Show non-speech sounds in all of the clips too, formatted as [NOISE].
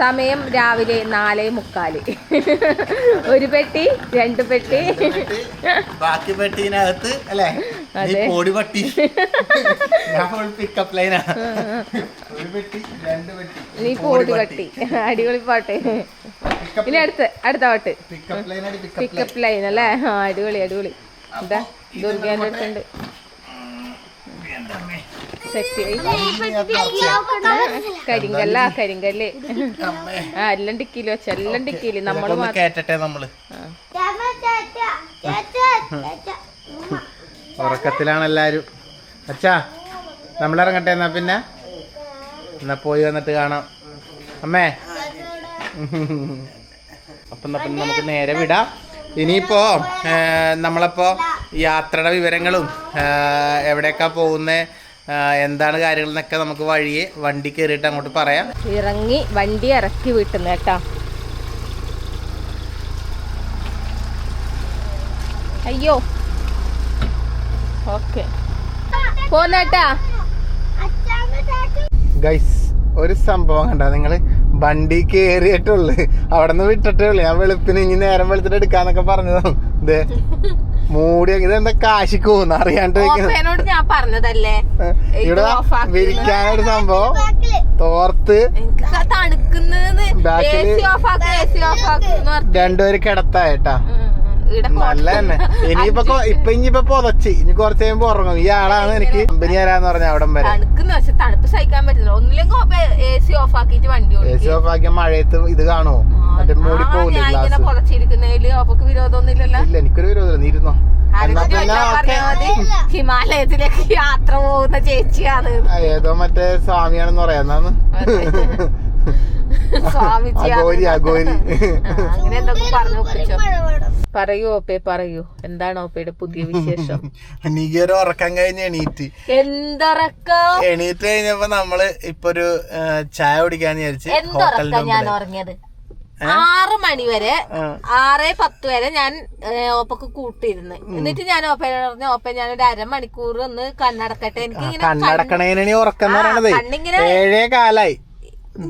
സമയം രാവിലെ നാലേ മുക്കാൽ. ഒരു പെട്ടി രണ്ട് പെട്ടി. ബാക്കി പെട്ടീനകത്ത് അല്ലേ. പൊടി പട്ടി. പിക്കപ്പ് ലൈനാ ഒരു പെട്ടി രണ്ട് പെട്ടി. നീ പോടി പട്ടി. അടിപൊളി പാട്ട്. ഇനി അടുത്ത അടുത്ത പാട്ട്. പിക്കപ്പ് ലൈൻ അല്ലേ? ആ അടിപൊളി അടിപൊളി. എന്താ ദുർഗേന്റെ അടുത്തുണ്ട് സെറ്റ് കരിങ്കല്ല കരിങ്കല്ല്. അമ്മേ ആ എല്ലാം ടിക്കിൽ വെച്ച എല്ലാം ടിക്കിൽ. നമ്മൾ കേറ്റട്ടെ നമ്മൾ. ഉറക്കത്തിലാണ് എല്ലാരും അച്ഛാ നമ്മളിറങ്ങട്ടെ എന്നാ പിന്നെ? എന്നാ പോയി വന്നിട്ട് കാണാം. അമ്മേ. അപ്പൊ എന്നാ പിന്നെ നമുക്ക് നേരെ വിടാം. ഇനിയിപ്പോ ഏ, നമ്മളപ്പോ യാത്രയുടെ വിവരങ്ങളും എവിടെയൊക്കെ പോകുന്നേ എന്താണ് കാര്യങ്ങൾ എന്നൊക്കെ നമുക്ക് വഴിയെ വണ്ടി കയറിയിട്ട് അങ്ങോട്ട് പറയാം. ഇറങ്ങി വണ്ടി ഇറക്കി വിട്ടുന്നു കേട്ടോ. അയ്യോ. ഓക്കെ. പോന്നേട്ടാ ഗൈസ് ഒരു സംഭവം കണ്ട നിങ്ങൾ? വണ്ടി കേറിയിട്ടുള്ളു. അവിടെ നിന്ന് വിട്ടിട്ടേ ഉള്ളു. ഞാൻ വെളുപ്പിന് ഇനി നേരം വെളുത്തിട്ട് എടുക്കാന്നൊക്കെ പറഞ്ഞതാണ് ഇതേ മൂടി ഇതെന്താ കാശിക്ക് പോകുന്ന അറിയാണ്ട് ഞാൻ പറഞ്ഞതല്ലേ? ഇവിടെ വിരിക്കാനൊരു സംഭവം. തോർത്ത്. ആക്കുന്നു രണ്ടുപേര് കിടത്തായിട്ടാ. നല്ല തന്നെ ഇനിയിപ്പൊ കൊ- ഇപ്പൊ ഇനിയിപ്പൊ പൊതച്ച്. ഇനി കുറച്ച് കഴിയുമ്പോ ഉറങ്ങും. ഈ ആളാണ് എനിക്ക് കമ്പനി തരാന്ന് പറഞ്ഞ അവിടെ വരെ. തണുക്കുന്ന പക്ഷെ തണുപ്പ് സഹിക്കാൻ പറ്റില്ല ഒന്നില്ലെങ്കിൽ എ സി ഓഫ് ആക്കിയിട്ട് വണ്ടി എ ഓടിക്കും സി ഓഫ് ആക്കിയ മഴയത്ത് ഇത് കാണുമോ മറ്റേ മൂടി പോകില്ല ഇങ്ങനെ അവക്ക് വിരോധമൊന്നുമില്ലല്ലോ ഇല്ല എനിക്കൊരു വിരോധമില്ല. നീ ഇരുന്നോ. ഹിമാലയത്തിലേക്ക് യാത്ര പോകുന്ന ചേച്ചിയാണ് ആ, ഏതോ മറ്റേ സ്വാമിയാണെന്ന് പറയാന്നാന്ന് സ്വാമി അഗോരി അഗോരി. അങ്ങനെ എന്തൊക്കെ പറഞ്ഞു ഒപ്പിച്ചോ. പറയൂ ഓപ്പേ പറയൂ. എന്താണ് ഓപ്പയുടെ പുതിയ വിശേഷം? [LAUGHS] ഒരു ഉറക്കം കഴിഞ്ഞ് എണീറ്റ്. എന്തൊറക്കോ? എണീറ്റ് കഴിഞ്ഞപ്പോ നമ്മൾ ഇപ്പൊ ഒരു ചായ കുടിക്കാന്ന് വിചാരിച്ച് ഹോട്ടലിൽ ഞാൻ. ഉറങ്ങിയത്? ആറ് മണി വരെ. ആറ് പത്ത് വരെ ഞാൻ ഓപ്പക്ക് കൂട്ടിയിരുന്നു എന്നിട്ട് ഞാൻ ഓപ്പയോട് പറഞ്ഞു ഓപ്പ ഞാൻ ഒരു അരമണിക്കൂർ ഒന്ന് കണ്ണടക്കട്ടെ. എനിക്ക് ഇങ്ങനെ കണ്ണിങ്ങനെ ഏഴേ കാലായി.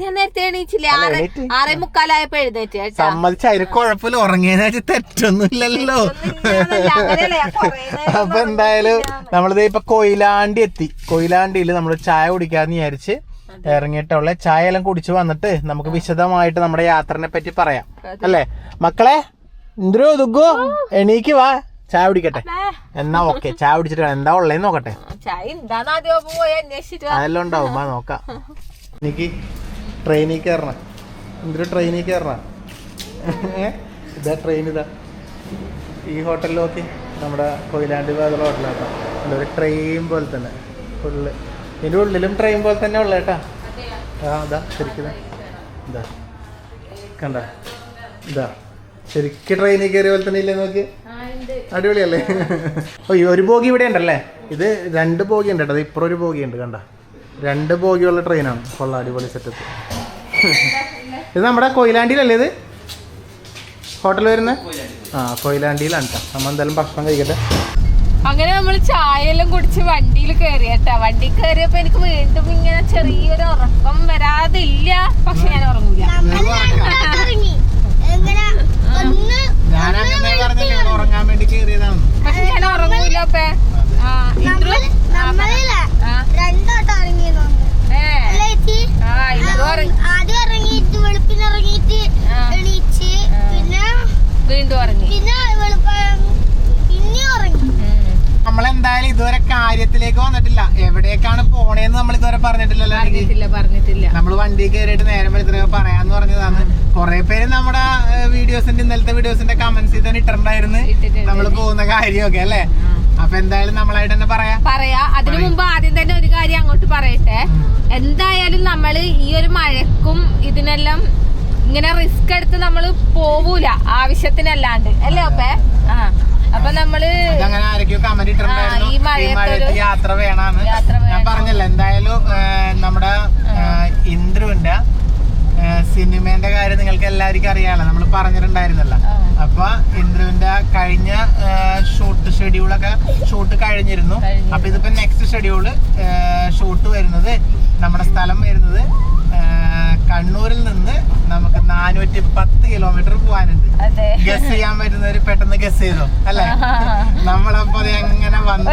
ഞാൻ നേരത്തെ എണീച്ചില്ലേ? ആറ്. ആറേ മുക്കാലായപ്പോ എഴുന്നേറ്റ് കേട്ടാ. സമ്മതിച്ച് അതിന് കുഴപ്പമില്ല. തെറ്റൊന്നുമില്ലല്ലോ. [LAUGHS] അപ്പൊ എന്തായാലും നമ്മളിത് ഇപ്പൊ കൊയിലാണ്ടി എത്തി. കൊയിലാണ്ടിയിൽ നമ്മൾ ചായ കുടിക്കാന്ന് വിചാരിച്ച് ഇറങ്ങിയിട്ടുള്ള ചായ എല്ലാം കുടിച്ചു വന്നിട്ട് നമുക്ക് വിശദമായിട്ട് നമ്മുടെ യാത്രനെ പറ്റി പറയാം. അല്ലേ? മക്കളെ എന്തോ ദുഗു എണീക്ക് വാ. ചായ കുടിക്കട്ടെ. എന്നാ ഓക്കെ. ചായ കുടിച്ചിട്ട് എന്താ ഉള്ളേന്ന് നോക്കട്ടെ. അതെല്ലാം ഉണ്ടാവും. നോക്കാം. [LAUGHS] എനിക്ക് ട്രെയിനിൽ കയറണം. എന്തൊരു ട്രെയിനിൽ കയറണം? ഇതാ ട്രെയിൻ ഇതാ. ഈ ഹോട്ടലിൽ നോക്കി. നമ്മുടെ കൊയിലാണ്ടി ഭാഗത്തുള്ള ഹോട്ടലാട്ടോ എന്താ ഒരു ട്രെയിൻ പോലെ തന്നെ. ഫുള്ള്. ഇതിന്റെ ഉള്ളിലും ട്രെയിൻ പോലെ തന്നെ ഉള്ള കേട്ടാ. ആ ഇതാ. ശരിക്കും ഇതാ. കണ്ട? ഇതാ. ശരിക്കും ട്രെയിനിൽ കയറിയ പോലെ തന്നെ ഇല്ലേ നോക്കി? അടിപൊളിയല്ലേ? ഓ ഈ ഒരു ബോഗി ഇവിടെ ഉണ്ടല്ലേ? ഇത് രണ്ട് ബോഗി ഉണ്ട് കേട്ടോ. അത് ഇപ്പുറം ഒരു ബോഗി ഉണ്ട്. കണ്ട? രണ്ട് ബോഗിയുള്ള ട്രെയിനാണ് കൊള്ളാം അടിപൊളി സെറ്റപ്പ് ഇത് നമ്മുടെ കൊയിലാണ്ടിയിലല്ലേ ഇത്? ഹോട്ടൽ വരുന്നത് ആ കൊയിലാണ്ടിയിലാണ് കേട്ടോ നമ്മൾ എന്തായാലും ഭക്ഷണം കഴിക്കട്ടെ. അങ്ങനെ നമ്മൾ ചായ എല്ലാം കുടിച്ച് വണ്ടിയിൽ കയറി കേട്ടോ വണ്ടി കയറിയപ്പോ എനിക്ക് വീണ്ടും ഇങ്ങനെ ചെറിയൊരു ഉറക്കം വരാതില്ല. പക്ഷെ ഞാൻ ഉറങ്ങൂല. ഞാൻ അങ്ങനെ പറഞ്ഞില്ലേ ഉറങ്ങാൻ വേണ്ടി കയറിയതാണ് പക്ഷെ ഞാൻ ഉറങ്ങൂല അപ്പേ. ആ ഇന്ദ്രു ആ രണ്ടോട്ടം ഇറങ്ങി ഏ ആ ഇന്ദ്രു ഉറങ്ങി ആദ്യം ഇറങ്ങിയിട്ട് വെളുപ്പിന് ഇറങ്ങിയിട്ട് എണീച്ച് പിന്നെ വീണ്ടും ഇറങ്ങി. പിന്നെ നമ്മളെന്തായാലും ഇതുവരെ കാര്യത്തിലേക്ക് വന്നിട്ടില്ല. എവിടേക്കാണ് പോണേന്ന് നമ്മൾ ഇതുവരെ പറഞ്ഞിട്ടില്ലല്ലോ പറഞ്ഞിട്ടില്ല പറഞ്ഞിട്ടില്ല. നമ്മൾ വണ്ടി കയറിയിട്ട് നേരം വെളുത്തിട്ട് പറയാന്ന് പറഞ്ഞതാണ്. കുറെ പേര് നമ്മുടെ വീഡിയോസിന്റെ ഇന്നലത്തെ വീഡിയോസിന്റെ കമന്റ്സ് തന്നെ ഇട്ടിട്ടുണ്ടായിരുന്നു. ഇട്ടിട്ടുണ്ട്. നമ്മൾ പോകുന്ന കാര്യമൊക്കെ അല്ലേ? അപ്പൊ എന്തായാലും നമ്മളായിട്ട് തന്നെ പറയാം. പറയാ. അതിനു മുമ്പ് ആദ്യം തന്നെ ഒരു കാര്യം അങ്ങോട്ട് പറയട്ടെ. എന്തായാലും നമ്മൾ ഈ ഒരു മഴക്കും ഇതിനെല്ലാം ഇങ്ങനെ റിസ്ക് എടുത്ത് നമ്മൾ പോവൂല. ആവശ്യത്തിനല്ലാണ്ട്. അല്ലേ അപ്പേ ആ. അപ്പൊ നമ്മൾ ഈ മഴയത്തൊരു യാത്ര വേണമെന്ന് ഞാൻ. പറഞ്ഞല്ലോ എന്തായാലും നമ്മുടെ ഇന്ദ്രുവിന്റെ സിനിമേന്റെ കാര്യം നിങ്ങൾക്ക് എല്ലാവർക്കും അറിയാലോ. നമ്മൾ പറഞ്ഞിട്ടുണ്ടായിരുന്നല്ലോ. അപ്പൊ ഇന്ദ്രുവിന്റെ കഴിഞ്ഞ ഷൂട്ട് ഷെഡ്യൂളൊക്കെ ഷൂട്ട് കഴിഞ്ഞിരുന്നു. അപ്പൊ ഇതിപ്പോ നെക്സ്റ്റ് ഷെഡ്യൂൾ ഷൂട്ട് വരുന്നത് നമ്മുടെ സ്ഥലം വരുന്നത് കണ്ണൂരിൽ നിന്ന് നമുക്ക് നാനൂറ്റി പത്ത് കിലോമീറ്റർ പോകാനുണ്ട് ഗസ് ചെയ്യാൻ പറ്റുന്നവര് പെട്ടെന്ന് ഗസ് ചെയ്തോ അല്ലെ? നമ്മളപ്പോ എങ്ങനെ വന്നു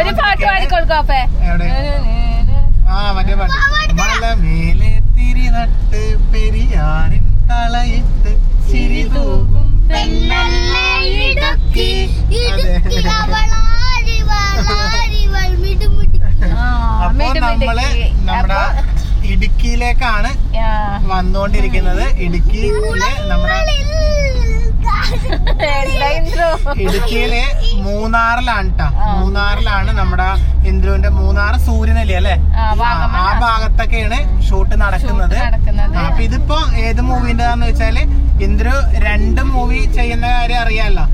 ആ മറ്റേ പാട്ട്. മല മേലെ തിരി നട്ട് പെരിയാറിൻ തളയിട്ട് ചിരി തൂകും പെണ്ണല്ലേ ഇടുക്കി. ഇടുക്കി അതെ. അവളാരിവളാരിവൾ മിടുമിടുക്കി. അപ്പൊ നമ്മൾ നമ്മുടെ ഇടുക്കിയിലേക്കാണ് വന്നുകൊണ്ടിരിക്കുന്നത് ഇടുക്കിയിലെ നമ്മുടെ ഇടുക്കിയിലെ മൂന്നാറിലാണ് കേട്ടോ മൂന്നാറിലാണ് നമ്മുടെ ഇന്ദ്രുവിന്റെ മൂന്നാർ സൂര്യനലി അല്ലെ? ആ, ഭാഗത്തൊക്കെയാണ് ഷൂട്ട് നടക്കുന്നത്. അപ്പൊ ഇതിപ്പോ ഏത് മൂവിന്റെതാന്ന് വെച്ചാൽ ഇന്ദ്രു രണ്ട് മൂവി ചെയ്യുന്ന കാര്യം അറിയാലോ.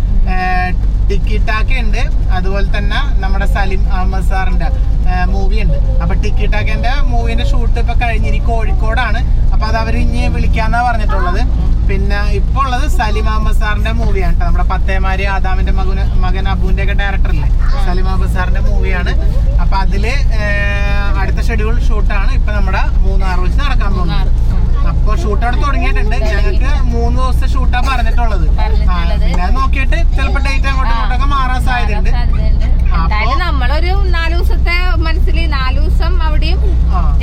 ടിക്കി ടാക്ക ഉണ്ട് അതുപോലെ തന്നെ നമ്മുടെ സലിം അഹമ്മദ് സാറിന്റെ മൂവി ഉണ്ട് അപ്പൊ ടിക്കി ടാക്കന്റെ മൂവിന്റെ ഷൂട്ട് ഇപ്പൊ കഴിഞ്ഞിരി കോഴിക്കോടാണ്. അപ്പൊ അത് അവർ ഇനി വിളിക്കാന്നാ പറഞ്ഞിട്ടുള്ളത്. പിന്നെ ഇപ്പൊ ഉള്ളത് സലിം അഹമ്മദ് സാറിന്റെ മൂവിയാണ്. നമ്മുടെ പത്തേമാരി ആദാമിന്റെ മകന് മകൻ അബുവിന്റെ ഒക്കെ ഡയറക്ടർ അല്ലേ സലിം അഹമ്മദ് സാറിന്റെ മൂവിയാണ് അപ്പൊ അതിൽ അടുത്ത ഷെഡ്യൂൾ ഷൂട്ടാണ് ഇപ്പൊ നമ്മുടെ മൂന്നാർ വെച്ച് നടക്കാൻ പോകുന്നത്. അപ്പൊ ഷൂട്ട് അവിടെ തുടങ്ങിയിട്ടുണ്ട്. ഞങ്ങൾക്ക് മൂന്ന് ദിവസത്തെ ഷൂട്ടാ പറഞ്ഞിട്ടുള്ളത്. നോക്കിയിട്ട് ചിലപ്പോ ഡേറ്റ് അങ്ങോട്ടും ഇങ്ങോട്ടൊക്കെ മാറാൻ സാധ്യതയുണ്ട്. എന്തായാലും നമ്മളൊരു നാല് ദിവസത്തെ മനസ്സിൽ നാല് ദിവസം അവിടെയും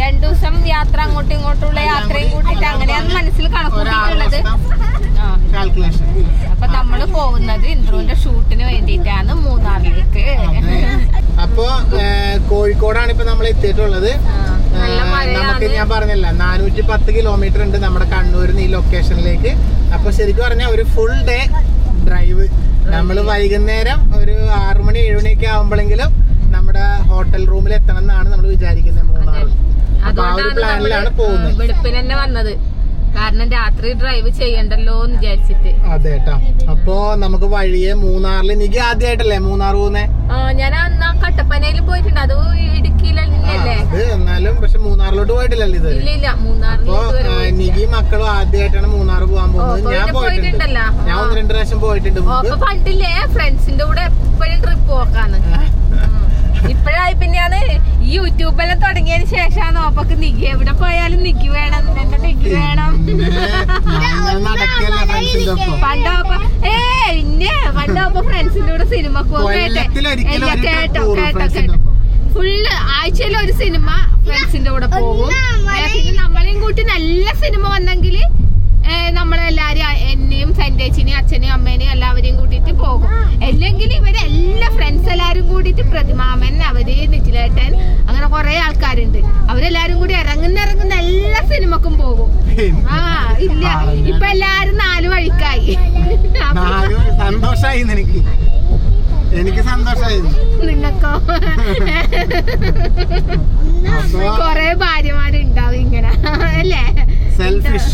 രണ്ടു ദിവസം യാത്ര അങ്ങോട്ടും ഇങ്ങോട്ടുള്ള യാത്രയും കൂട്ടിട്ട് അങ്ങനെയാണ് മനസ്സിൽ കണക്കൂട്ടിയിട്ടുള്ളത്. കാൽക്കുലേഷൻ അപ്പൊ നമ്മൾ പോകുന്നത് ഇന്ദ്രുവിന്റെ ഷൂട്ടിന് വേണ്ടിയിട്ടാണ് മൂന്നാറിലേക്ക്. അപ്പോ കോഴിക്കോടാണ് ഇപ്പൊ നമ്മൾ എത്തിയിട്ടുള്ളത്. നമുക്ക് ഞാൻ പറഞ്ഞല്ല നാനൂറ്റി പത്ത് കിലോമീറ്റർ ഉണ്ട് നമ്മുടെ കണ്ണൂരിൽ നിന്ന് ഈ ലൊക്കേഷനിലേക്ക് അപ്പൊ ശരിക്കും പറഞ്ഞാൽ ഒരു ഫുൾ ഡേ ഡ്രൈവ് നമ്മൾ വൈകുന്നേരം ഒരു ആറു മണി ഏഴു മണിയൊക്കെ ആവുമ്പോഴെങ്കിലും നമ്മുടെ ഹോട്ടൽ റൂമിൽ എത്തണം എന്നാണ് നമ്മൾ വിചാരിക്കുന്നത് മൂന്നാർ അപ്പൊ ആ ഒരു പ്ലാനിലാണ് പോകുന്നത് വെളുപ്പിന് തന്നെ വന്നത്. കാരണം രാത്രി ഡ്രൈവ് ചെയ്യണ്ടല്ലോ എന്ന് വിചാരിച്ചിട്ട്. അതെ കേട്ടോ അപ്പൊ നമുക്ക് വഴിയെ മൂന്നാറിൽ എനിക്ക് ആദ്യമായിട്ടല്ലേ മൂന്നാർ പോകുന്നേ ആ, ഞാൻ അന്ന് കട്ടപ്പനയിൽ പോയിട്ടുണ്ട്. അത് ഇടുക്കിയിലല്ലേ? അത് എന്നാലും പക്ഷെ മൂന്നാറിലോട്ട് പോയിട്ടില്ലല്ലോ ഇത്? ഇല്ല ഇല്ല. അപ്പൊ നികി മക്കളും ആദ്യമായിട്ടാണ് മൂന്നാർ പോകാൻ പോകുന്നത്. ഞാൻ പോയിട്ടുണ്ട് പോയിട്ടുണ്ടല്ലോ. ഞാൻ ഒന്ന് രണ്ട് പ്രാവശ്യം പോയിട്ടുണ്ട് പണ്ടില്ലേ? ഫ്രണ്ട്സിന്റെ കൂടെ എപ്പോഴും ട്രിപ്പ് പോക്കാണ് ഇപ്പഴായി പിന്നെയാണ് യൂട്യൂബെല്ലാം തുടങ്ങിയതിന് ശേഷമാണ്? ഓപ്പക്ക് നിക്ക് എവിടെ പോയാലും നിക്ക് വേണം എന്റെ നിക്ക് വേണം. പിന്നെ പണ്ടോപ്പ ഏ ഇന്നെ പണ്ടോപ്പ ഫ്രണ്ട്സിന്റെ കൂടെ സിനിമക്ക് കേട്ടെ? കേട്ടോ കേട്ടോ ഫുള്ള് ആഴ്ചയിൽ ഒരു സിനിമ ഫ്രണ്ട്സിന്റെ കൂടെ പോകും. പിന്നെ നമ്മളെയും കൂട്ടി നല്ല സിനിമ വന്നെങ്കിൽ നമ്മളെല്ലാരും എന്നെയും സെന്റേച്ചിനെയും അച്ഛനെയും അമ്മേനെയും എല്ലാവരെയും കൂട്ടിയിട്ട് പോകും. അല്ലെങ്കിൽ ഇവർ എല്ലാ ഫ്രണ്ട്സ് എല്ലാവരും കൂടിയിട്ട് പ്രതിമാമൻ അവർ നിജിലേട്ടൻ അങ്ങനെ കുറെ ആൾക്കാരുണ്ട്. അവരെല്ലാരും കൂടി ഇറങ്ങുന്ന ഇറങ്ങുന്ന എല്ലാ സിനിമക്കും പോകും. ആ ഇല്ല. ഇപ്പൊ എല്ലാരും നാല് വഴിക്കായി. സന്തോഷായി എനിക്ക്. എനിക്ക് സന്തോഷായി നിങ്ങൾക്കോ? കൊറേ ഭാര്യമാരുണ്ടാവും ഇങ്ങനെ. അല്ലേ? സെൽഫിഷ്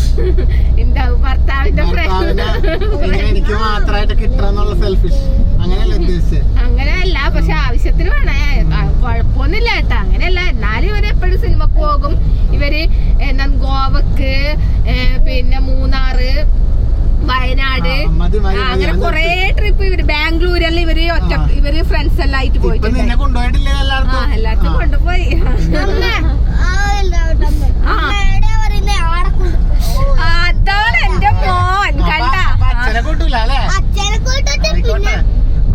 ഭർത്താവിന്റെ എനിക്ക് മാത്രമായിട്ട് കിട്ടണമെന്നുള്ള സെൽഫിഷ് അങ്ങനെയല്ല ഉദ്ദേശിച്ചത് അങ്ങനെയല്ല പക്ഷെ ആവശ്യത്തിന് വേണേ. കുഴപ്പമൊന്നുമില്ല കേട്ടോ. അങ്ങനെയല്ല എന്നാലും ഇവർ എപ്പോഴും സിനിമക്ക് പോകും. ഇവർ എന്താ ഗോവക്ക് പിന്നെ മൂന്നാറ് വയനാട്. അങ്ങനെ കൊറേ ട്രിപ്പ് ഇവർ ബാംഗ്ലൂരെല്ലാം ഇവർ ഒറ്റ ഇവർ ഫ്രണ്ട്സ് എല്ലാം ആയിട്ട് പോയിട്ടുണ്ട്. എല്ലാവർക്കും എല്ലായിടത്തും. കൊണ്ടുപോയി. ആ. അപ്പൊ- കണ്ട? അച്ഛനെ കൂട്ടൂല അല്ലേ? അച്ഛനെ കൂട്ടിട്ട് പിന്നെ.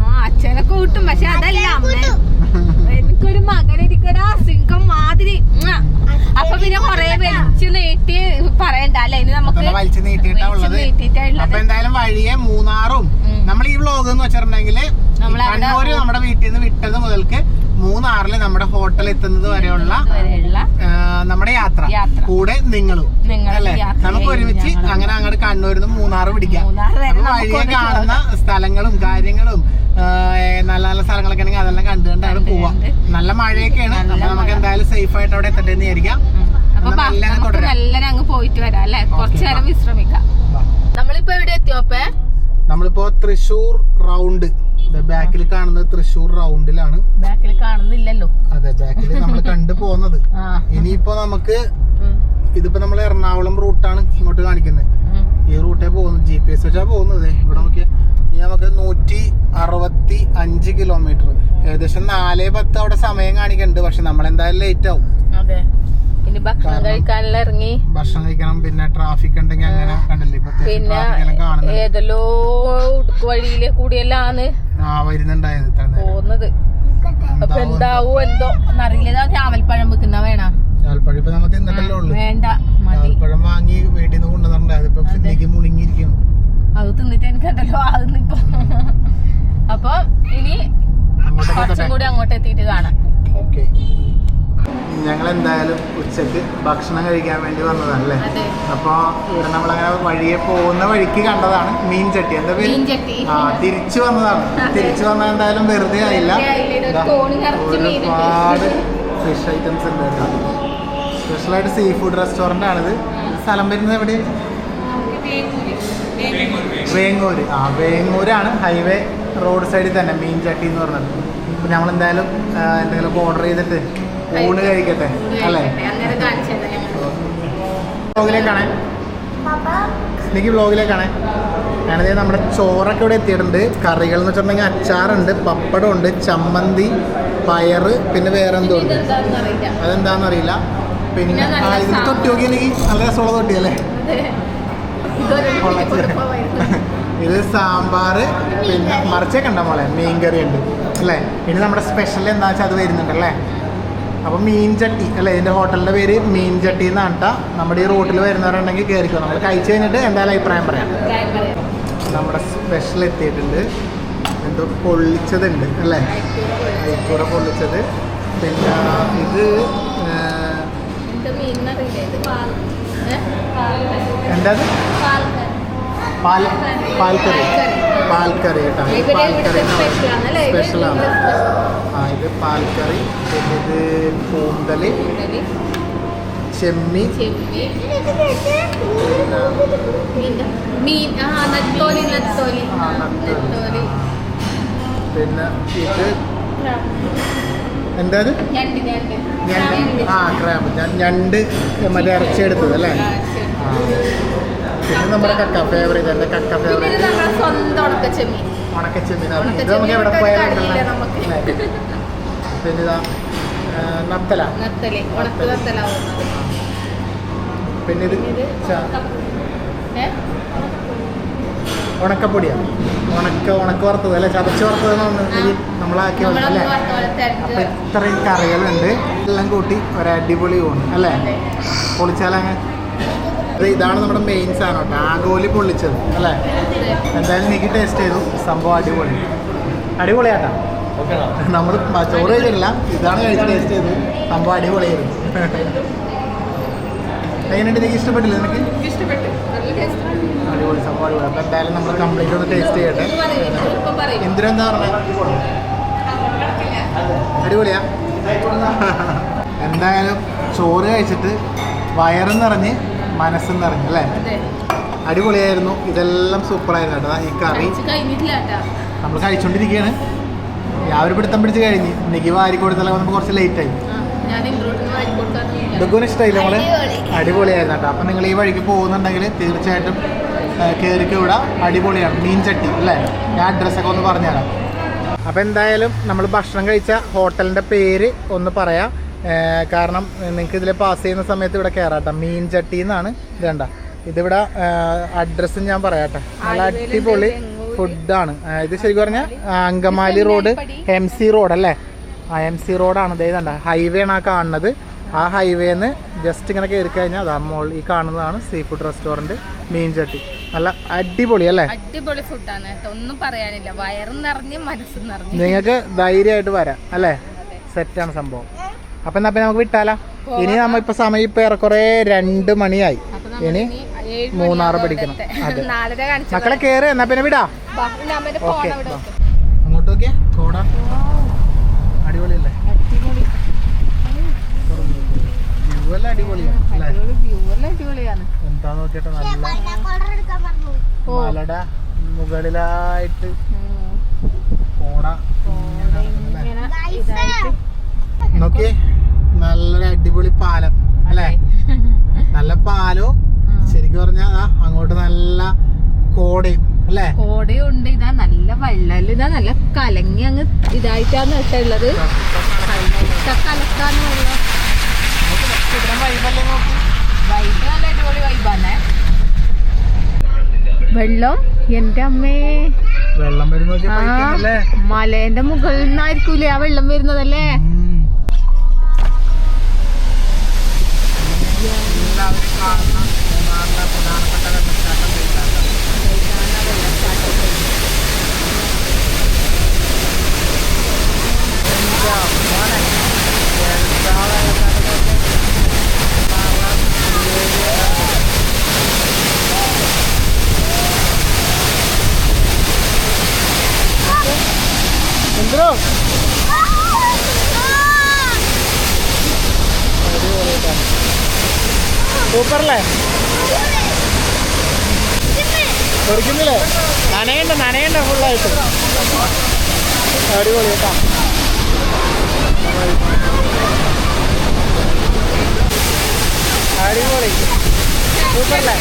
ആ അച്ഛനെ കൂട്ടും പക്ഷെ അതല്ല അമ്മ. എനിക്കൊരു മകനിരിക്കടാ സിംഹം മാതിരി. അപ്പൊ പിന്നെ കൊറേ വലിച്ചു നീട്ടി പറയണ്ട അല്ലെ? ഇനി നമുക്ക് വലിച്ചു നീട്ടിട്ടാ അപ്പൊ എന്തായാലും വഴിയെ മൂന്നാറും. നമ്മൾ ഈ വ്ലോഗ് എന്ന് വെച്ചിട്ടുണ്ടെങ്കിൽ കണ്ണൂര് നമ്മുടെ വീട്ടിൽ നിന്ന് വിട്ടത് മുതൽക്ക് മൂന്നാറിൽ നമ്മുടെ ഹോട്ടൽ എത്തുന്നത് വരെയുള്ള ഇതുവരെയുള്ള ആ, നമ്മുടെ യാത്ര യാത്ര. കൂടെ നിങ്ങളും. അല്ലേ? നമുക്ക് ഒരുമിച്ച് അങ്ങനെ അങ്ങോട്ട് കണ്ണൂരിൽ നിന്ന് മൂന്നാറ് പിടിക്കാം. മൂന്നാർ നമുക്ക് വഴിയെ കാണുന്ന സ്ഥലങ്ങളും കാര്യങ്ങളും നല്ല നല്ല സ്ഥലങ്ങളൊക്കെ ആണെങ്കിൽ അതെല്ലാം കണ്ടുകൊണ്ടാണ് പോവാ. നല്ല മഴയൊക്കെയാണ്. അപ്പൊ നമുക്ക് എന്തായാലും സേഫ് ആയിട്ട് അവിടെ എത്തട്ടെ എന്ന് വിചാരിക്കാം അങ്ങ് പോയിട്ട് വരാം അല്ലെ? കുറച്ചു നേരം വിശ്രമിക്കാം. നമ്മളിപ്പോ എവിടെ എത്തിയോപ്പേ നമ്മളിപ്പോ തൃശൂർ റൗണ്ട്. ബാക്കിൽ കാണുന്നത് തൃശ്ശൂർ റൗണ്ടിലാണ്. ബാക്കിൽ കാണുന്നില്ലല്ലോ. അതെ ബാക്കിൽ നമ്മൾ കണ്ടു പോകുന്നത്. [LAUGHS] ഇനിയിപ്പോ നമുക്ക് ഇതിപ്പോ നമ്മൾ എറണാകുളം റൂട്ടാണ് ഇങ്ങോട്ട് കാണിക്കുന്നത് ഈ റൂട്ടേ പോകുന്നത് ജി പി എസ് വെച്ചാ പോകുന്നത്. ഇവിടെ നോക്കിയ. ഇനി നമുക്ക് നൂറ്റി അറുപത്തി അഞ്ച് കിലോമീറ്റർ ഏകദേശം നാലേ പത്ത് അവിടെ സമയം കാണിക്കുന്നുണ്ട് പക്ഷെ നമ്മൾ എന്തായാലും ലേറ്റ് ആവും ഇനി ഭക്ഷണം കാരണം- ഇറങ്ങി. ഭക്ഷണം കഴിക്കണം. പിന്നെ ട്രാഫിക് ഉണ്ടെങ്കിൽ അങ്ങനെ കണ്ടില്ലേ? പിന്നെ ഏതെല്ലോ ഉടുക്ക് വഴിയിലെ കൂടിയെല്ലാം ആണ് ആ വരുന്നുണ്ടായത്. പോകുന്നത് അപ്പൊ എന്താവോ എന്തോ എന്നറിയില്ല ഞാവൽപ്പഴം വെക്കുന്ന വേണ? ഞാൽപ്പഴം ഇപ്പൊ നമുക്ക് തിന്നിട്ടല്ലേ ഉള്ളു? വേണ്ട. മതി. ഞാൽപ്പഴം വാങ്ങി വീട്ടിൽ നിന്ന് കൊണ്ടുവന്നിട്ടുണ്ടായത് ഇപ്പൊ സിന്ധിക്ക് മുണിങ്ങിയിരിക്കും അത് തിന്നിട്ട് എനിക്കുണ്ടല്ലോ അത് ഇപ്പൊ [LAUGHS] അപ്പൊ ഇനി കുറച്ചും കൂടി അങ്ങോട്ട് എത്തിയിട്ട് കാണാം. ഓക്കെ. ഞങ്ങൾ എന്തായാലും ഉച്ചയ്ക്ക് ഭക്ഷണം കഴിക്കാൻ വേണ്ടി വന്നതാണല്ലേ? അതെ. അപ്പൊ ഇവിടെ നമ്മളങ്ങനെ വഴിയെ പോകുന്ന വഴിക്ക് കണ്ടതാണ് മീൻ ചട്ടി. എന്താ പേര്? ആ തിരിച്ചു വന്നതാണ്. തിരിച്ചു വന്നാൽ എന്തായാലും വെറുതെ ആയില്ല. ഒരുപാട് ഫിഷ് ഐറ്റംസ് ഉണ്ട് സ്പെഷ്യൽ ആയിട്ട് സീ ഫുഡ് റെസ്റ്റോറന്റ് ആണിത് സ്ഥലം വരുന്നത് എവിടെ? വേങ്ങൂര്. ആ വേങ്ങൂരാണ് ഹൈവേ റോഡ് സൈഡിൽ തന്നെ മീൻ ചട്ടി എന്ന് പറഞ്ഞത്. അപ്പോൾ നമ്മൾ എന്തായാലും എന്തെങ്കിലും ഓർഡർ ചെയ്തിട്ട് ഊണ് കഴിക്കട്ടെ അല്ലേ? ബ്ലോഗിലേക്കാണ് കാണിച്ചത് ബ്ലോഗിലേക്കാണ് ഞാനത് നമ്മുടെ ചോറൊക്കെ ഇവിടെ എത്തിയിട്ടുണ്ട്. കറികൾ എന്ന് വെച്ചിട്ടുണ്ടെങ്കിൽ അച്ചാറുണ്ട് പപ്പടമുണ്ട് ചമ്മന്തി പയറ് പിന്നെ വേറെ എന്തോ ഉണ്ട്. അതെന്താന്ന് അറിയില്ല അതെന്താണെന്നറിയില്ല. പിന്നെ ആ ഇത്. തൊട്ടി നോക്കി എനിക്ക് നല്ല രസമുള്ള തൊട്ടിയല്ലേ? അല്ലേ. ഇത് സാമ്പാർ പിന്നെ മറിച്ചേക്കണ്ട ഉണ്ടോ മോളെ? മീൻ കറി ഉണ്ട് അല്ലേ? ഇനി നമ്മുടെ സ്പെഷ്യൽ എന്താ വെച്ചാൽ അത് വരുന്നുണ്ടല്ലേ? അപ്പോൾ മീൻ ചട്ടി അല്ലേ? ഇതിന്റെ ഹോട്ടലിന്റെ പേര് മീൻ ചട്ടി എന്നാണ് കേട്ടോ നമ്മുടെ ഈ റോട്ടിൽ വരുന്നവരുണ്ടെങ്കിൽ കയറിക്കോ നമ്മൾ കഴിച്ചു കഴിഞ്ഞിട്ട് എന്തായാലും അഭിപ്രായം പറയാം. നമ്മുടെ സ്പെഷ്യൽ എത്തിയിട്ടുണ്ട്. എന്തോ പൊള്ളിച്ചതുണ്ട് അല്ലേ? കൂടെ പൊള്ളിച്ചത്. പിന്നെ ഇത് എന്താ പാൽ. പാൽക്കറി. പാൽ പാൽക്കറി കേട്ടോ. പാൽക്കറി സ്പെഷ്യലാണ് ആ ഇത് പാൽക്കറി. പിന്നെ ഇത് കൂന്തൽ ചെമ്മീൻ. പിന്നെ ഇത് എന്താ ഞണ്ട് ആ ക്രാബ് ഞണ്ട് മറ്റേ ഇറച്ചി എടുത്തത് അല്ലേ? ആ. പിന്നെ നമ്മുടെ കക്ക ഫേവറേറ്റ് എന്റെ കക്ക ഫേവറേറ്റ് സ്വന്തം ഉണക്ക ചെമ്മീൻ. ഇത് നമുക്ക് എവിടെ പോയാലും. അല്ലേ? പിന്നെ ഇതാ നത്തല. പിന്നെ ഇത് ഉണക്കപ്പൊടിയാണ് ഉണക്ക ഉണക്ക വറുത്തത് അല്ലെ? ചതച്ച് വറുത്തത് നമ്മളാക്കി അല്ലേ? അപ്പം ഇത്രയും കറികളുണ്ട്. എല്ലാം കൂട്ടി ഒരു അടിപൊളി ഊണ് അല്ലേ? അതെ. അത് ഇതാണ് നമ്മുടെ മെയിൻ സാധനം കേട്ടോ. ആഗോലി പൊള്ളിച്ചത് അല്ലേ? എന്തായാലും എനിക്ക് ടേസ്റ്റ് ചെയ്തു. സംഭവം അടിപൊളി. അടിപൊളിയാട്ടാ. നമ്മൾ ചോറ് കഴിച്ചിട്ടില്ല. ഇതാണ് കഴിച്ച് ടേസ്റ്റ് ചെയ്തത്. സംഭവം അടിപൊളിയായിരുന്നു. എങ്ങനെയുണ്ട് എനിക്ക് ഇഷ്ടപ്പെട്ടില്ല നിനക്ക്? അടിപൊളി സംഭവം അടിപൊളി. അപ്പം എന്തായാലും നമ്മൾ കംപ്ലീറ്റ് ഒന്ന് ടേസ്റ്റ് ചെയ്യട്ടെ. എന്തിനാ എന്താ പറഞ്ഞത് അടിപൊളിയാ? എന്തായാലും ചോറ് കഴിച്ചിട്ട് വയറും നിറഞ്ഞ് മനസ്സും നിറഞ്ഞ് അല്ലേ അടിപൊളിയായിരുന്നു. ഇതെല്ലാം സൂപ്പറായിരുന്നു കേട്ടോ. ഈ കറി. നമ്മൾ കഴിച്ചുകൊണ്ടിരിക്കുകയാണ് ഞാൻ ഒരു പിടുത്തം പിടിച്ച് കഴിഞ്ഞ്. എനിക്ക് വാരി കൊടുത്തല്ല നമുക്ക് കുറച്ച് ലേറ്റ് ആയി. ഇതൊക്കെ ഇഷ്ടമായില്ല നമ്മൾ അടിപൊളി. അടിപൊളിയായിരുന്നു കേട്ടോ. അപ്പം നിങ്ങൾ ഈ വഴിക്ക് പോകുന്നുണ്ടെങ്കിൽ തീർച്ചയായിട്ടും കയറിക്ക് ഇവിടെ അടിപൊളിയാണ്. മീൻ ചട്ടി അല്ലേ? ഞാൻ അഡ്രസ്സൊക്കെ ഒന്ന് പറഞ്ഞുതരാം. അപ്പോൾ എന്തായാലും നമ്മൾ ഭക്ഷണം കഴിച്ച ഹോട്ടലിന്റെ പേര് ഒന്ന് പറയാം. കാരണം നിങ്ങൾക്ക് ഇതിൽ പാസ് ചെയ്യുന്ന സമയത്ത് ഇവിടെ കയറാട്ടോ മീൻ ചട്ടി എന്നാണ് ഇതേണ്ട. ഇതിവിടെ അഡ്രസ്സും ഞാൻ പറയാട്ടെ. നല്ല അടിപൊളി. ഫുഡാണ് ഇത് ശരിക്കും പറഞ്ഞാൽ Angamaly road M C road അല്ലേ? ആ എം സി റോഡാണ് ഇതേതണ്ട ഹൈവേ ആണ് ആ കാണുന്നത്. ആ ഹൈവേന്ന് ജസ്റ്റ് ഇങ്ങനെ കയറി കഴിഞ്ഞാൽ അതാ മോൾ ഈ കാണുന്നതാണ് സീ ഫുഡ് റെസ്റ്റോറന്റ് മീൻ ചട്ടി. നല്ല അടിപൊളി അല്ലേ? അടിപൊളി ഫുഡാണ് ഒന്നും പറയാനില്ല. വയറും നിറഞ്ഞ് മനസ്സും നിറഞ്ഞ്. നിങ്ങൾക്ക് ധൈര്യമായിട്ട് വരാം അല്ലേ? സെറ്റാണ് സംഭവം. അപ്പം എന്നാ പിന്നെ നമുക്ക് വിട്ടാലോ? ഇനി നമ്മ ഇപ്പൊ സമയം ഇപ്പൊ ഏറെക്കുറെ രണ്ട് മണിയായി. ഇനി മൂന്നാറ് പിടിക്കണം. അതെ. [LAUGHS] മക്കളെ കേറ് എന്നാ പിന്നെ വിടാ. ഓക്കെ ഫോൺ അവിടെ വെക്ക്. അങ്ങോട്ട് നോക്കിയേ കോട. അടിപൊളിയല്ലേ? എന്താ നോക്കിട്ട് നല്ല. മലയുടെ മുകളിലായിട്ട് കോട. നോക്കിയേ. നല്ലൊരു അടിപൊളി പാലം അല്ലേ? [LAUGHS] നല്ല പാലവും. ശരിക്കും പറഞ്ഞാൽ അങ്ങോട്ട് നല്ല കോടയും അല്ലേ? കോടയുണ്ട് ഇതാ നല്ല വെള്ളം ഇതാ നല്ല കലങ്ങി അങ്ങ് ഇതായിട്ടാണ് വെച്ചുള്ളത് കലക്കാന്ന് വെള്ളം. വൈബ് നല്ല അടിപൊളി വൈബാണേ വെള്ളം? എന്റെ അമ്മേ. വെള്ളം വരുന്ന മലേന്റെ മുകളിൽ നിന്നായിരിക്കൂലേ ആ വെള്ളം വരുന്നതല്ലേ എല്ലാവരും കാണുന്ന മൂന്നാറിലെ പ്രധാനപ്പെട്ട വെള്ളച്ചാട്ടം പെരിയാർ. എന്താ മോനെ? എന്താ വെള്ളച്ചാട്ടം മൂന്നാറിലെ എന്തോ സൂപ്പറല്ലേ? പൊറിക്കുന്നില്ലേ നനയണ്ട നനയണ്ട ഫുള്ളായിട്ട്. അടിപൊളി അടിപൊളി. സൂപ്പറല്ലേ?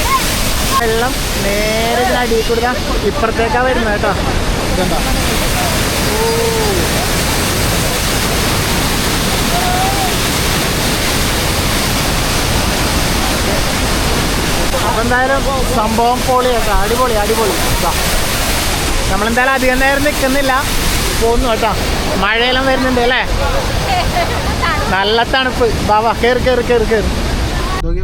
വെള്ളം നേരെ അടിയിൽ കൊടുക്കാം ഇപ്പുറത്തേക്കാണ് ഇപ്പുറത്തേക്കാ വരുന്നത് കേട്ടോ. ഇതുണ്ടോ അപ്പൊ എന്തായാലും സംഭവം പൊളി കേട്ടോ അടിപൊളി അടിപൊളി. ഇതാ. നമ്മളെന്തായാലും അധികം നേരം നിൽക്കുന്നില്ല പോന്നു കേട്ടോ. മഴയെല്ലാം വരുന്നുണ്ട് അല്ലേ? നല്ല തണുപ്പ്. ബാബാ കേറി കേറി കേറി കേറി.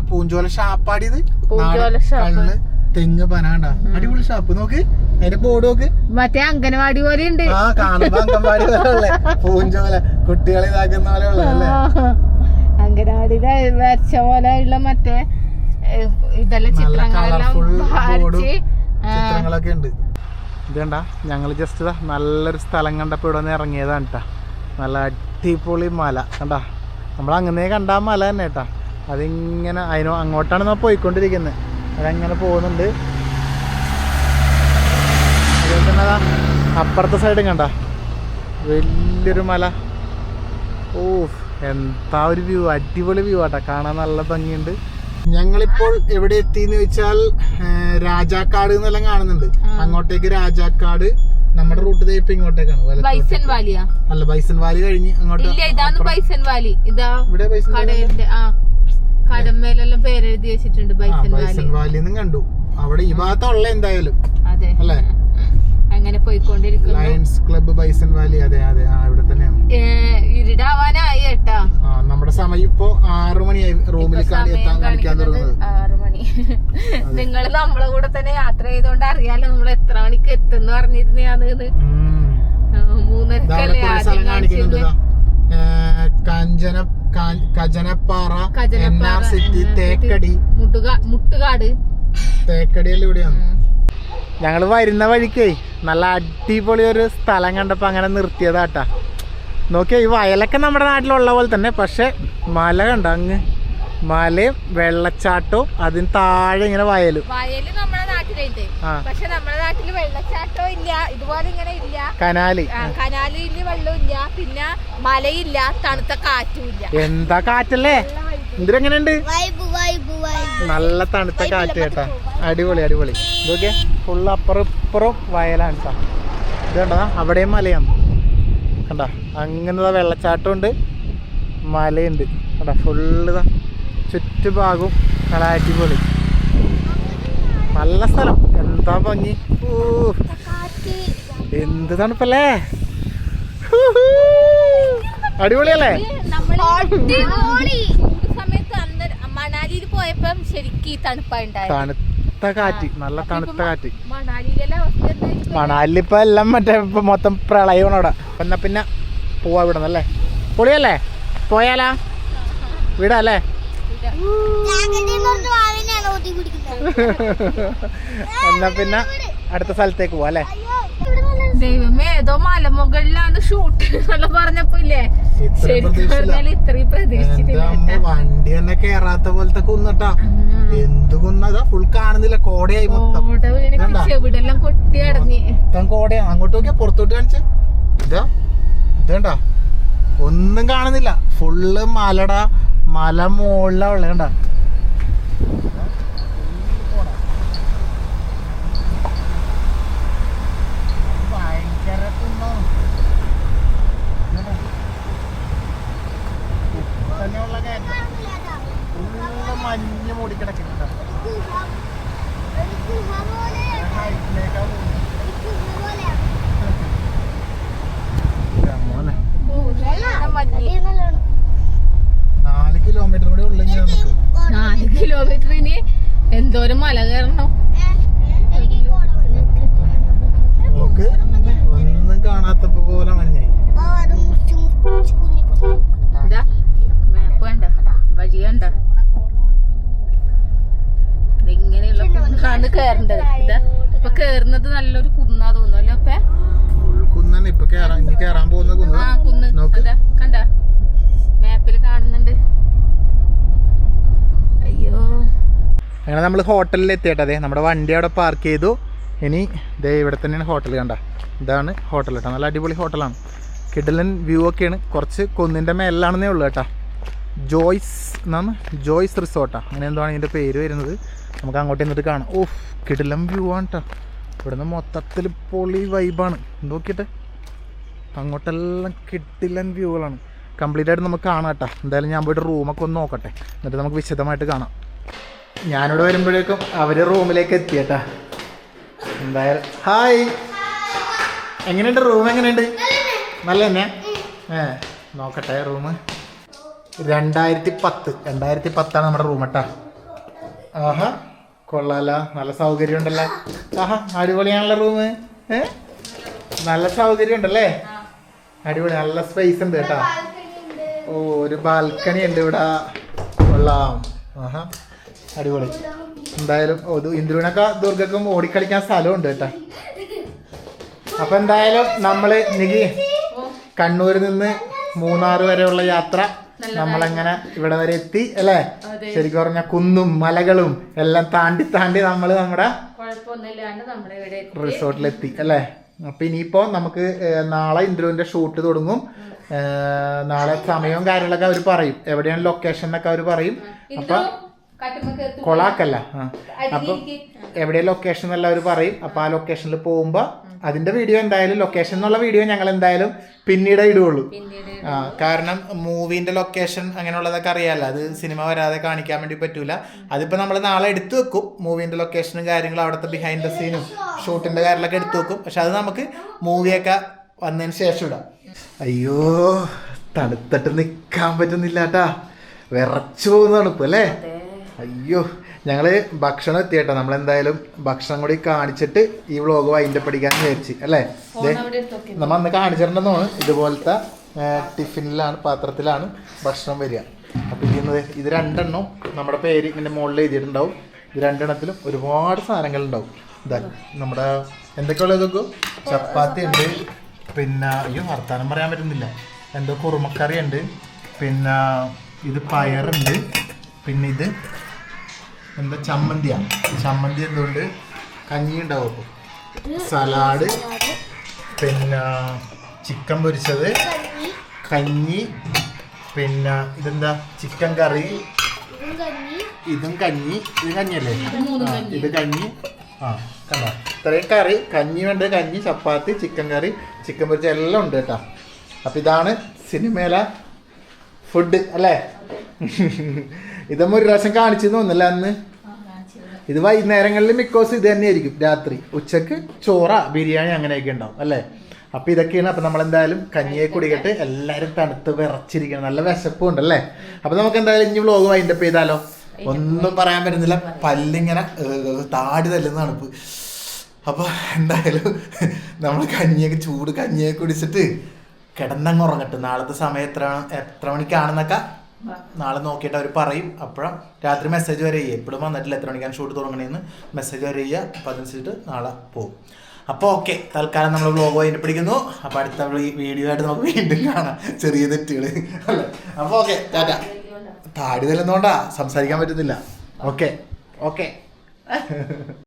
പൂഞ്ചോല ഷാപ്പാടിയത്. പൂഞ്ചോല ഷാപ്പ്. കള്ള് തെങ്ങ് പനാണ്ട അടിപൊളി ഷാപ്പ്. നോക്ക് അതിന്റെ ബോർഡ് നോക്ക്. മറ്റേ അംഗനവാടി പോലെ ഉണ്ട് ആ കാണുമ്പോ അംഗൻവാടി പോലെ പൂഞ്ചോല കുട്ടികളെ ഇതാക്കുന്ന പോലെ ഉള്ളതല്ലേ അംഗനവാടിയിലെ വരച്ച പോലെ ഉള്ള മറ്റേ ഇതെല്ലാം ചിത്രങ്ങളെല്ലാം വരച്ച് ചിത്രങ്ങളൊക്കെ ഉണ്ട്. ഇതേണ്ട ഞങ്ങൾ ജസ്റ്റ് നല്ലൊരു സ്ഥലം കണ്ടപ്പോൾ ഇവിടെ നിന്ന് ഇറങ്ങിയതാണ് കേട്ടാ നല്ല അടിപൊളി മല കണ്ടാ? നമ്മൾ അങ്ങനെ കണ്ട മല തന്നെ കേട്ടാ അതിങ്ങനെ അതിനോ അങ്ങോട്ടാണ് നമ്മൾ പോയിക്കൊണ്ടിരിക്കുന്നത് അതങ്ങനെ പോകുന്നുണ്ട്. അതുപോലെ തന്നെ അതാ അപ്പുറത്തെ സൈഡും കണ്ട? വലിയൊരു മല. ഓ എന്താ ഒരു വ്യൂ അടിപൊളി വ്യൂ ആട്ടാ. കാണാൻ നല്ല ഭംഗിയുണ്ട്. ഞങ്ങളിപ്പോൾ എവിടെ എത്തിന്ന് വെച്ചാൽ രാജാക്കാട് എന്നെല്ലാം കാണുന്നുണ്ട്. അങ്ങോട്ടേക്ക് രാജാക്കാട് നമ്മുടെ റൂട്ട് ഇപ്പൊ ഇങ്ങോട്ടേക്കാണ്. ബൈസൺ വാലിയാ? അല്ല ബൈസൺ വാലി കഴിഞ്ഞ് അങ്ങോട്ട് ഇതാണ്. Bison Valley. ഇതാ ഇവിടെ ബൈസൺ കടമേലെല്ലാം പേരെഴുതി വെച്ചിട്ടുണ്ട് ബൈസൺ വാലി. ബൈസൺ വാലി എന്നും കണ്ടു. അവിടെ ഈ ഭാഗത്തുള്ള എന്തായാലും. അതെ. അല്ലേ? അങ്ങനെ പോയിക്കൊണ്ടിരിക്കുന്നു. ലയൺസ് ക്ലബ്ബ് ബൈസൺ വാലി അതെ അതെ ആ ഇവിടെ തന്നെയാണ് ഏ, ഇരുടാവാനായി കേട്ടാ ആ നമ്മുടെ സമയം ഇപ്പോ ആറു മണിയായി റൂമിൽ എത്താൻ കാണിക്കാൻ തുടങ്ങുന്നത്. മണി നിങ്ങൾ നമ്മളെ കൂടെ തന്നെ യാത്ര ചെയ്തോണ്ട് അറിയാലോ നമ്മൾ എത്ര മണിക്ക് എത്തുന്ന. ആ, മൂന്നരക്കല്ലേ ആദ്യം സ്ഥലം കാണിക്കുന്നുണ്ട് കാണിച്ചിരുന്നെ. ദാ. ഏ, കഞ്ചന Kajanapara N R city Thekkady. മുട്ടുകാ മുട്ടുകാട്. തേക്കടിയെല്ലാം ഇവിടെയാണ്. ഞങ്ങൾ വരുന്ന വഴിക്കേ നല്ല അടിപൊളി ഒരു സ്ഥലം കണ്ടപ്പോൾ അങ്ങനെ നിർത്തിയതാട്ടാ. നോക്കിയാ ഈ വയലൊക്കെ നമ്മുടെ നാട്ടിലുള്ള പോലെ തന്നെ പക്ഷേ മല കണ്ട അങ്ങ്? മലയും വെള്ളച്ചാട്ടവും അതിന് താഴെ ഇങ്ങനെ വയലും. വയൽ നമ്മുടെ നാട്ടിലുണ്ട്. ആ. നമ്മുടെ നാട്ടിൽ വെള്ളച്ചാട്ടം ഇല്ല ഇതുപോലെ ഇങ്ങനെ ഇല്ല. കനാല്. പിന്നെ മലയില്ല തണുത്ത കാറ്റും ഇല്ല. എന്താ കാറ്റല്ലേ? എന്തിനെങ്ങനെയുണ്ട് വൈബ് വൈബ് വൈബ്. നല്ല തണുത്ത കാറ്റ് കേട്ടാ. അടിപൊളി അടിപൊളി. ഇതൊക്കെ ഫുള്ള് അപ്പുറം ഇപ്പുറം വയലാണ് കേട്ടോ ഇത് കണ്ടോ? അവിടെയും മലയാണ്. കണ്ട? അങ്ങനെ വെള്ളച്ചാട്ടം ഉണ്ട് മലയുണ്ട്. കണ്ട? ഫുള്ള് ചുറ്റുഭാഗവും നല്ല അടിപൊളി. നല്ല സ്ഥലം. എന്താ ഭംഗി? ഓ എന്ത് തണുപ്പല്ലേ? അടിപൊളിയല്ലേ? അടിപൊളി. തണുത്ത കാറ്റ് നല്ല തണുത്ത കാറ്റ്. മണാലി ഇപ്പൊ മണാലിപ്പോ എല്ലാം മറ്റേ ഇപ്പൊ മൊത്തം പ്രളയമാണ് അവിടെ. എന്നാ പിന്നെ പോവാ ഇവിടെ അല്ലേ? പൊളിയല്ലേ? പോയാലാ? വിടല്ലേ? [LAUGHS] എന്നാ പിന്നെ അടുത്ത സ്ഥലത്തേക്ക് പോവാ അല്ലേ? ദൈവമേ ഏതോ മലമുകളിലാണ് ഷൂട്ട് എന്നുള്ള പറഞ്ഞപ്പോ ഇല്ലേ? ശരിക്കും ഇത്രയും പ്രതീക്ഷിച്ചിട്ടില്ല വണ്ടി തന്നെ കേറാത്ത പോലത്തെ കുന്നട്ടാ. എന്ത് കുന്നതാ ഫുൾ കാണുന്നില്ല. കോടയായി മൊത്തം? ചെവിടെല്ലാം കൊട്ടി അടങ്ങി മൊത്തം കോടയാ. അങ്ങോട്ട് നോക്കിയാ പുറത്തോട്ട് കാണിച്ച. ഇതാ. ഇതേണ്ട ഒന്നും കാണുന്നില്ല. ഫുള്ള് മലടാ. മല മുകളിലാ ഉള്ളത് കണ്ട? തന്നെയുള്ള കയറ്റം മഞ്ഞ് മൂടിക്കിടക്കുന്നുണ്ട് ഹൈറ്റിലേക്കാ നാല് കിലോമീറ്റർ കൂടെ ഉള്ളു നമുക്ക്. നാല് കിലോമീറ്ററിന് എന്തോരം മല കയറണം. കേറുന്നത് നല്ലൊരു കുന്നാ തോന്നുന്നല്ലോ അപ്പൊ കുന്നാണ് ഇപ്പൊ കേറാൻ ഇനി കേറാൻ പോകുന്ന കുന്ന്. ആ കുന്ന്. അതാ കണ്ട മാപ്പിൽ കാണുന്നുണ്ട്. അയ്യോ. അങ്ങനെ നമ്മൾ ഹോട്ടലിൽ എത്തിയിട്ടതേ നമ്മുടെ വണ്ടി അവിടെ പാർക്ക് ചെയ്തു. ഇനി ദേ ഇവിടെ തന്നെയാണ് ഹോട്ടൽ കണ്ട. ഇതാണ് ഹോട്ടൽ കേട്ടോ. നല്ല അടിപൊളി ഹോട്ടലാണ്. കിഡലൻ വ്യൂ ഒക്കെയാണ്. കുറച്ച് കുന്നിന്റെ മേലാണെന്നേ ഉള്ളൂ കേട്ടോ. ജോയ്സ് എന്നാണ്? ജോയ്സ് റിസോർട്ടാണ് അങ്ങനെ എന്താണ് ഇതിന്റെ പേര് വരുന്നത്. നമുക്ക് അങ്ങോട്ട് എന്നിട്ട് കാണാം. ഓഫ് കിഡലൻ വ്യൂ ആണ് കേട്ടോ ഇവിടുന്ന് മൊത്തത്തിൽ പൊളി വൈബാണ് നോക്കിയിട്ട്. അങ്ങോട്ടെല്ലാം കിട്ടില്ലൻ വ്യൂകളാണ് കംപ്ലീറ്റ് ആയിട്ട് നമുക്ക് കാണാം കേട്ടോ. എന്തായാലും ഞാൻ പോയിട്ട് റൂമൊക്കെ ഒന്ന് നോക്കട്ടെ. എന്നിട്ട് നമുക്ക് വിശദമായിട്ട് കാണാം. ഞാനിവിടെ വരുമ്പോഴേക്കും അവർ റൂമിലേക്ക് എത്തി കേട്ടാ. എന്തായാലും. ഹായ് എങ്ങനെയുണ്ട്? റൂം എങ്ങനെയുണ്ട്? നല്ല തന്നെ ഏ നോക്കട്ടെ റൂം രണ്ടായിരത്തി പത്ത്. രണ്ടായിരത്തി പത്താണ് നമ്മുടെ റൂം കേട്ടാ. ആഹാ. കൊള്ളാല. നല്ല സൗകര്യം ഉണ്ടല്ലോ ആഹാ അടിപൊളിയാണല്ലോ റൂം ഏ? നല്ല സൗകര്യം ഉണ്ടല്ലേ അടിപൊളി നല്ല സ്പേസ് ഉണ്ട് കേട്ടോ. ഓ ഒരു ബാൽക്കണി ഉണ്ട് ഇവിടെ. കൊള്ളാം. ആഹാ അടിപൊളി. എന്തായാലും ഇന്ദ്രുവിനൊക്കെ ദുർഗക്കും ഓടിക്കളിക്കാൻ സ്ഥലമുണ്ട് കേട്ടോ. അപ്പൊ എന്തായാലും നമ്മൾ നികി കണ്ണൂരിൽ നിന്ന് മൂന്നാർ വരെയുള്ള യാത്ര നമ്മളങ്ങനെ ഇവിടെ വരെ എത്തി അല്ലേ? ശരിക്കും പറഞ്ഞ കുന്നും മലകളും എല്ലാം താണ്ടി താണ്ടി നമ്മൾ നമ്മുടെ. റിസോർട്ടിലെത്തി അല്ലേ? അപ്പൊ ഇനിയിപ്പോ നമുക്ക് നാളെ ഇന്ദ്രുവിന്റെ ഷൂട്ട് തുടങ്ങും. നാളെ സമയവും കാര്യങ്ങളൊക്കെ അവർ പറയും. എവിടെയാണ് ലൊക്കേഷൻ എന്നൊക്കെ അവർ പറയും. അപ്പൊ. കൊളാക്കല്ല. അപ്പം. എവിടെ ലൊക്കേഷൻ എന്നെല്ലാം അവർ പറയും. അപ്പൊ ആ ലൊക്കേഷനിൽ പോകുമ്പോ അതിന്റെ വീഡിയോ എന്തായാലും ലൊക്കേഷൻ എന്നുള്ള വീഡിയോ ഞങ്ങൾ എന്തായാലും പിന്നീട് ഇടുകയുള്ളൂ ആ കാരണം മൂവിന്റെ ലൊക്കേഷൻ അങ്ങനെയുള്ളതൊക്കെ അറിയാലോ. അത് സിനിമ വരാതെ കാണിക്കാൻ വേണ്ടി പറ്റൂല. അതിപ്പോ നമ്മൾ നാളെ എടുത്തു വെക്കും. മൂവിന്റെ ലൊക്കേഷനും കാര്യങ്ങളും അവിടുത്തെ ബിഹൈൻഡ് ദ സീനും ഷൂട്ടിന്റെ കാര്യങ്ങളൊക്കെ എടുത്തു വെക്കും. പക്ഷെ അത് നമുക്ക് മൂവിയൊക്കെ വന്നതിന് ശേഷം ഇടാം. അയ്യോ തണുത്തിട്ട് നിൽക്കാൻ പറ്റുന്നില്ല കേട്ടാ വിറച്ചു പോകുന്ന തണുപ്പ് അല്ലേ? അയ്യോ ഞങ്ങൾ ഭക്ഷണം എത്തിയട്ടോ. നമ്മളെന്തായാലും ഭക്ഷണം കൂടി കാണിച്ചിട്ട് ഈ വ്ളോഗ് വൈൻഡ് പഠിക്കാൻ വിചാരിച്ച് അല്ലേ? നമ്മൾ അന്ന് കാണിച്ചിട്ടുണ്ടെന്നാണ് ഇതുപോലത്തെ ടിഫിനിലാണ് പാത്രത്തിലാണ് ഭക്ഷണം വരിക. അപ്പോൾ ഇതിന്ന് ഇത് രണ്ടെണ്ണം നമ്മുടെ പേര് ഇങ്ങനെ മുകളിൽ എഴുതിയിട്ടുണ്ടാവും. ഇത് രണ്ടെണ്ണത്തിലും ഒരുപാട് സാധനങ്ങൾ ഉണ്ടാവും ഇതാ നമ്മുടെ എന്തൊക്കെയുള്ളത് നോക്കൂ? ചപ്പാത്തി ഉണ്ട് പിന്നെ അയ്യോ വർത്താനം പറയാൻ പറ്റുന്നില്ല. എന്തോ കുറുമക്കറി ഉണ്ട് പിന്നെ ഇത് പയറുണ്ട് പിന്നെ ഇത് എന്താ ചമ്മന്തിയാ? ചമ്മന്തി എന്തുകൊണ്ട്? കഞ്ഞി ഉണ്ടാവും അപ്പോൾ സലാഡ് പിന്നെ ചിക്കൻ പൊരിച്ചത്. കഞ്ഞി പിന്നെ ഇതെന്താ? Chicken curry. ഇതും കഞ്ഞി. ഇതും കഞ്ഞി ഇത് കഞ്ഞിയല്ലേ ഇത് കഞ്ഞി. ആ കണ്ടോ? ഇത്രയും കറി. കഞ്ഞി വേണ്ട? കഞ്ഞി ചപ്പാത്തി ചിക്കൻ കറി ചിക്കൻ പൊരിച്ച എല്ലാം ഉണ്ട് കേട്ടോ. അപ്പം ഇതാണ് സിനിമയിലെ ഫുഡ് അല്ലേ? ഇതമ്മ ഒരു പ്രാവശ്യം കാണിച്ചു തോന്നില്ല അന്ന്. ഇത് വൈകുന്നേരങ്ങളിൽ മിക്കോസ് ഇത് തന്നെയായിരിക്കും രാത്രി. ഉച്ചയ്ക്ക് ചോറ ബിരിയാണി അങ്ങനെയൊക്കെ ഉണ്ടാവും അല്ലേ? അപ്പൊ ഇതൊക്കെയാണ് അപ്പൊ നമ്മൾ എന്തായാലും കഞ്ഞിയെ കുടിക്കട്ട് എല്ലാരും തണുത്ത് വിറച്ചിരിക്കണം. നല്ല വിശപ്പും ഉണ്ടല്ലേ അപ്പൊ നമുക്ക് എന്തായാലും ഇനി വ്ലോഗ് വൈൻഡപ്പ് ചെയ്താലോ? ഒന്നും പറയാൻ പറ്റുന്നില്ല. പല്ലിങ്ങനെ താടി തല്ലുന്ന തണുപ്പ്. അപ്പൊ എന്തായാലും നമ്മൾ കഞ്ഞിയൊക്കെ ചൂട് കഞ്ഞിയൊക്കെ കുടിച്ചിട്ട് കിടന്നങ്ങ് ഉറങ്ങട്ടെ. നാളത്തെ സമയം എത്ര എത്ര മണിക്കാണെന്നൊക്കെ നാളെ നോക്കിയിട്ട് അവർ പറയും. അപ്പോഴും രാത്രി മെസ്സേജ് വരെ ചെയ്യുക എപ്പോഴും വന്നിട്ടില്ല. എത്ര മണിക്കാണ് ഷൂട്ട് തുടങ്ങണേന്ന് മെസ്സേജ് വരെ ചെയ്യുക അപ്പം അതനുസരിച്ചിട്ട് നാളെ പോകും അപ്പോൾ ഓക്കെ തൽക്കാലം നമ്മൾ വ്ലോഗ് അതിന് പിടിക്കുന്നു. അപ്പോൾ അടുത്ത വീഡിയോ ആയിട്ട് നമുക്ക് വീണ്ടും കാണാം. ചെറിയ തെറ്റുകൾ അല്ലേ? അപ്പോൾ ഓക്കെ ടാറ്റ താടി തല്ലുന്നോണ്ടാ സംസാരിക്കാൻ പറ്റുന്നില്ല. Okay okay [LAUGHS]